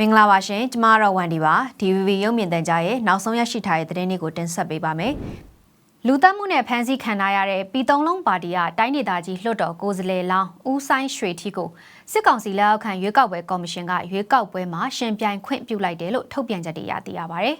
မင်္ဂလာပါရှင်ကျမကတော့ဝန်ဒီပါ DVB ရုပ်မြင်သံကြားရဲ့နောက်ဆုံးရရှိထားတဲ့သတင်းတွေကိုတင်ဆက်ပေးပါမယ်လူသက်မှုနဲ့ဖမ်းဆီးခံထားရတဲ့ပြည်သုံးလုံးပါတီကတိုင်းဒေသကြီးလွှတ်တော်ကိုယ်စားလှယ်လောင်းဦးဆိုင်ရွှေထီကိုစစ်ကောင်စီလက်အောက်ခံရွေးကောက်ပွဲကော်မရှင်ကရွေးကောက်ပွဲမှာရှင်ပြိုင်ခွင့်ပြုလိုက်တယ်လို့ထုတ်ပြန်ချက်တွေရသိရပါဗျ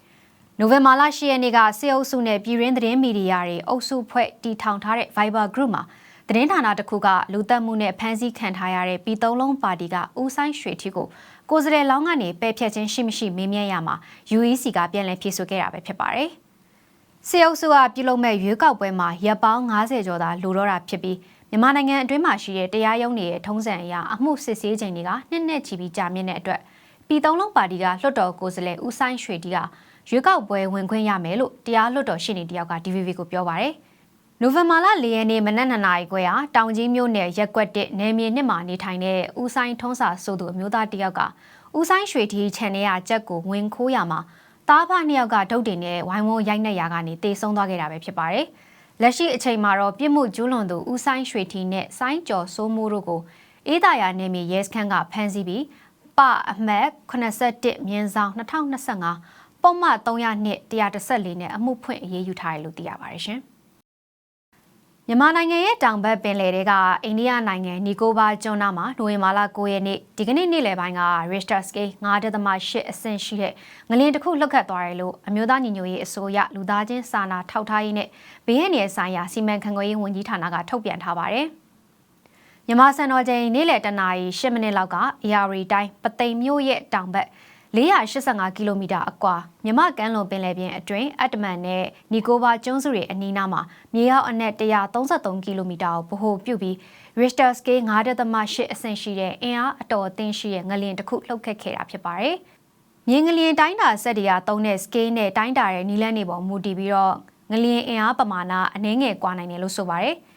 ။နိုဝင်ဘာလ10ရက်နေ့ကစေအုပ်စုနဲ့ပြည်ရင်းသတင်းမီဒီယာတွေအုပ်စုဖွဲ့တီထောင်ထားတဲ့ Viber Group မှာ သတင်းဌာနတစ်ခုကလူသက်မှုနဲ့ဖမ်းဆီးခံထားရတဲ့ပြည်သုံးလုံးပါတီကဦးဆိုင်ရွှေထီကိုကိုယ်စားလှယ်လောင်းကနေပယ်ဖျက်ခြင်းရှိမရှိမေးမြန်းရမှာ UEC ကပြန်လည်ဖြေဆိုခဲ့တာပဲဖြစ်ပါတယ်။စေအုပ်စုကပြုလုပ်မဲ့ရွေးကောက်ပွဲမှာရပ်ပေါင်း90ကျော်သာလိုတော့တာဖြစ်ပြီးမြန်မာနိုင်ငံအတွင်းမှာရှိတဲ့တရားရုံးတွေရဲ့ထုံးစံအရအမှုစစ်ဆေးချိန်တွေကနှစ်နှစ်ချီပြီးကြာမြင့်တဲ့အတွက်ပြည်သုံးလုံးပါတီကလွှတ်တော်ကိုယ်စားလှယ်ဦးဆိုင်ရွှေတီကရွေးကောက်ပွဲဝင်ခွင့်ရမယ်လို့တရားလွှတ်တော်ရှင်းနေတယောက်က DVB ကိုပြောပါတယ်။ နိုဝင်ဘာလ၄ရက်နေ့မနက်2နာရီခွဲဟာတောင်ကြီးမြို့နယ်ရက်ကွက်တစ်နယ်မြေနှစ်မှာနေထိုင်တဲ့ဦးဆိုင်ထုံးစာဆိုသူအမျိုးသားတယောက်ကဦးဆိုင်ရွှေတီခြံထဲကကြက်ကိုဝင်ခိုးရမှာတားဖနှစ်ယောက်ကဒုတ်တင်နဲ့ဝိုင်းဝန်းရိုက်နှက်ရာကနေတေဆုံးသွားခဲ့တာပဲဖြစ်ပါတယ်။လက်ရှိအချိန်မှာတော့ပြစ်မှုကျူးလွန်သူဦးဆိုင်ရွှေတီနဲ့ဆိုင်းကျော်စိုးမိုးတို့ကိုအေးတာယာနယ်မြေရဲစခန်းကဖမ်းဆီးပြီးပအမှတ်81မြင်းဆောင်2025ပုံမှန်300နှစ်114နဲ့အမှုဖွင့်အရေးယူထားတယ်လို့သိရပါတယ်ရှင်။ မြန်မာနိုင်ငံရဲ့တောင်ဘက်ပင်လယ်တွေကအိန္ဒိယနိုင်ငံနီကိုဘာကျွန်းနာမှာနိုဝင်ဘာလ9ရက်နေ့ဒီကနေ့နေ့လယ်ပိုင်းက Richter scale 9.8အဆင့်ရှိတဲ့ငလျင်တစ်ခုလှုပ်ခတ်သွားတယ်လို့အမျိုးသားညီညွတ်ရေးအစိုးရလူသားချင်းစာနာထောက်ထားရေးနဲ့ဘေးရန်နယ်ဆိုင်ရာစီမံခန့်ခွဲရေးဝန်ကြီးဌာနကထုတ်ပြန်ထားပါတယ်။မြန်မာစံတော်ချိန်နေ့လယ်တနာရီ10မိနစ်လောက်က AR တိုင်းပသိမ်မြို့ရဲ့တောင်ဘက် 485ကီလိုမီတာအကွာမြမကမ်းလွန်ပင်လယ်ပြင်အတွင်းအတ္တမန်နဲ့နီကိုဘာကျွန်းစုတွေအနီးနားမှာမြေရောက်အနက်133ကီလိုမီတာကိုဗဟိုပြုပြီး Richter scale 9.8အဆင့်ရှိတဲ့အင်အားအတော်အသင့်ရှိတဲ့ငလျင်တစ်ခုလှုပ်ခတ်ခဲ့တာဖြစ်ပါတယ်။မြေငလျင်တိုင်းတာဆက်တွေကသုံးတဲ့ scale နဲ့တိုင်းတာတဲ့နီလန်းတွေပေါ်မူတည်ပြီးတော့ငလျင်အင်အားပမာဏအနည်းငယ်ကွာနိုင်တယ်လို့ဆိုပါတယ်။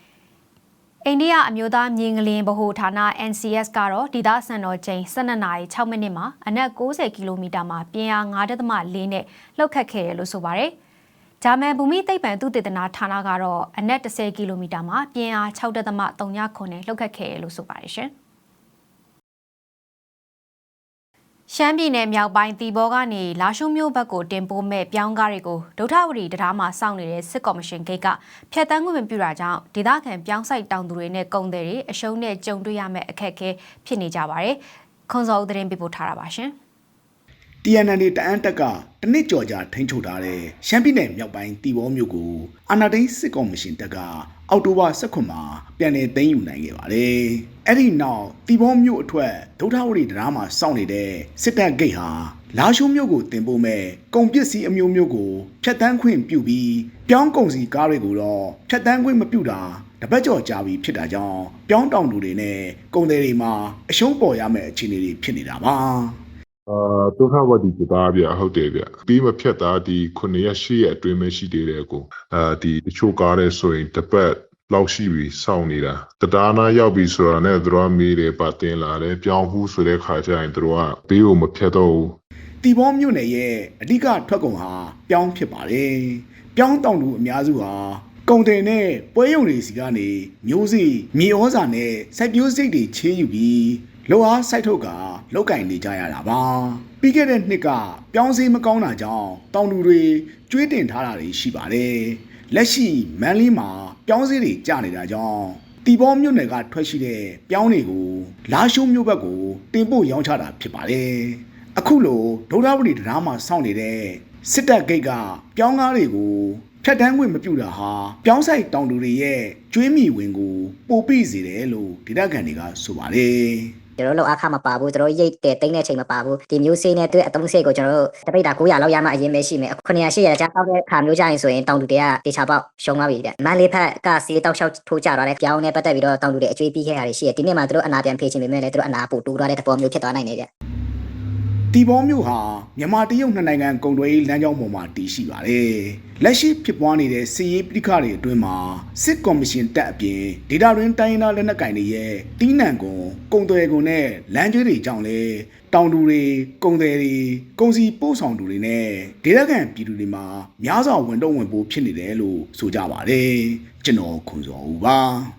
အိန္ဒိယအမျိုးသားမြေငလင်ဗဟိုဌာန NCS ကတော့ဒေသစံတော်ချိန်12နာရီ6မိနစ်မှာအနက်60ကီလိုမီတာမှာပြင်းအား9.4နဲ့လှုပ်ခတ်ခဲ့တယ်လို့ဆိုပါတယ်။ဂျာမန်ဘူမိသိပ္ပံသုတေသနဌာနကတော့အနက်10ကီလိုမီတာမှာပြင်းအား6.3ခုနဲ့လှုပ်ခတ်ခဲ့တယ်လို့ဆိုပါတယ်ရှင်။ ရှမ်းပြည်နယ်မြောက်ပိုင်းတီဘောကနေလာရှုံမြို့ဘက်ကိုတင်ပို့မဲ့ပြောင်းကားတွေကိုဒုထဝတီတရားမှာစောင့်နေတဲ့စစ်ကော်မရှင်ဂိတ်ကဖျက်တမ်းခွင့်မပြုတာကြောင့်ဒေသခံပြောင်းဆိုင်တောင်သူတွေနဲ့ကုန်သည်တွေအရှုံးနဲ့ကြုံတွေ့ရမယ့်အခက်အခဲဖြစ်နေကြပါတယ်။ခွန်စောဦးသတင်းပေးပို့ထားတာပါရှင်။ TNN တအန်းတက်ကတနစ်ကြော်ကြာထိန်းချုပ်ထားတဲ့ရှမ်းပြည်နယ်မြောက်ပိုင်းတီဘောမြို့ကိုအာနာဒိန်းစစ်ကော်မရှင်တက်ကအောက်တိုဘာ16မှာပြန်လည်သိမ်းယူနိုင်ခဲ့ပါတယ်။အဲ့ဒီနောက်တီဘောမြို့အထွတ်ဒုထဝရီတရားမှာစောင့်နေတဲ့စစ်တပ်ဂိတ်ဟာလာရှိုးမြို့ကိုတင်ပို့မဲ့ကုန်ပစ္စည်းအမျိုးမျိုးကိုဖျက်တမ်းခွင့်ပြုပြီးပြောင်းကုန်စီကားတွေကိုတော့ဖျက်တမ်းခွင့်မပြုတာတပတ်ကျော်ကြာပြီဖြစ်တာကြောင့်ပြောင်းတောင်သူတွေနဲ့ကုန်သည်တွေမှာအရှုံးပေါ်ရမယ့်အခြေအနေတွေဖြစ်နေတာပါ။ အာဒုက္ခဝတိပြသားဗျဟုတ်တယ်ဗျပြီးမဖြတ်သားဒီ9ရက်10ရက်အတွင်းပဲရှိသေးတယ်ကိုအာဒီတချို့ကားတဲ့ဆိုရင်တစ်ပတ်လောက်ရှိပြီစောင့်နေတာတရားနာရောက်ပြီဆိုတာနဲ့သူတို့ကမေးတယ်ပါတင်လာတယ်ပြောင်းဘူးဆိုတဲ့ခါကျရင်သူတို့ကဘေးကိုမဖြတ်တော့ဘူးတီဘောမြို့နယ်ရဲ့အဓိကထွက်ကုန်ဟာပြောင်းဖြစ်ပါတယ်။ပြောင်းတောင်သူအများစုဟာကုန်တယ်နဲ့ပွဲရုံတွေစီကနေမျိုးစေ့မြေဩဇာနဲ့စိုက်ပျိုးစိတ်တွေချေးယူပြီး လောအားစိုက်ထုတ်ကလောက်ကင်နေကြရတာပါ။ပြီးခဲ့တဲ့နှစ်ကပြောင်းစည်းမကောင်းတာကြောင့်တောင်သူတွေကျွေးတင်ထားတာတွေရှိပါတယ်။လက်ရှိမန်လေးမှာပြောင်းစည်းတွေကျနေတာကြောင့်တီဘောမြို့နယ်ကထွက်ရှိတဲ့ပြောင်းတွေကိုလာရှိုးမြို့ဘက်ကိုတင်ပို့ရောင်းချတာဖြစ်ပါတယ်။အခုလိုဒုဒ္ဓဝတိတရားမှာစောင့်နေတဲ့စစ်တပ်ဂိတ်ကပြောင်းကားတွေကိုဖြတ်တန်းခွင့်မပြုတာဟာပြောင်းဆိုင်တောင်သူတွေရဲ့ကျွေးမိဝင်ကိုပိုပိစေတယ်လို့ဒေသခံတွေကဆိုပါတယ် ကျွန်တော်တို့လောက်အခမပါဘူးကျွန်တော်ရိတ်တဲ့တိမ့်တဲ့ချိန်မပါဘူးဒီမျိုးစေးနဲ့တွေ့အသုံးစေးကိုကျွန်တော်တို့တပိတ်တာ900လောက်ရမှအရင်ပဲရှိမယ်900 800ကျတောက်တဲ့ခါမျိုးကြရင်ဆိုရင်တောင်တူတွေကတေချာပေါက်ရှုံသွားပြီတဲ့မန်လေးဖက်ကစေးတောက်လျှောက်ထိုးကြသွားတဲ့ကြောင်းနဲ့ပတ်သက်ပြီးတော့တောင်တူတွေအကျွေးပြီးခဲ့တာတွေရှိတယ်ဒီနေ့မှသူတို့အနာပြန်ဖေးချင်ပေမဲ့လည်းသူတို့အနာပို့တူသွားတဲ့သဘောမျိုးဖြစ်သွားနိုင်တယ် တဲ့တီဘောမြို့ဟာမြန်မာတရုတ်နှစ်နိုင်ငံကုန်သွယ်ရေးလမ်းကြောင်းပေါ်မှာတည်ရှိပါတယ်။လက်ရှိဖြစ်ပွားနေတဲ့စစ်ရေးပဋိပက္ခတွေအတွင်းမှာစစ်ကော်မရှင်တပ်အပြင်ဒေတာရင်းတိုင်းရင်းသားလက်နက်ကိုင်တွေရဲ့တီးနှံကုန်ကုန်သွယ်ကုန်နဲ့လမ်းကျွေးတွေကြောင့်လေတောင်သူတွေကုန်သည်တွေကုန်စည်ပို့ဆောင်သူတွေနဲ့ဒေသခံပြည်သူတွေမှာများစွာဝင်တော့ဝင်ပိုးဖြစ်နေတယ်လို့ဆိုကြပါတယ်။ကျွန်တော်ခွန်စောဦးပါ။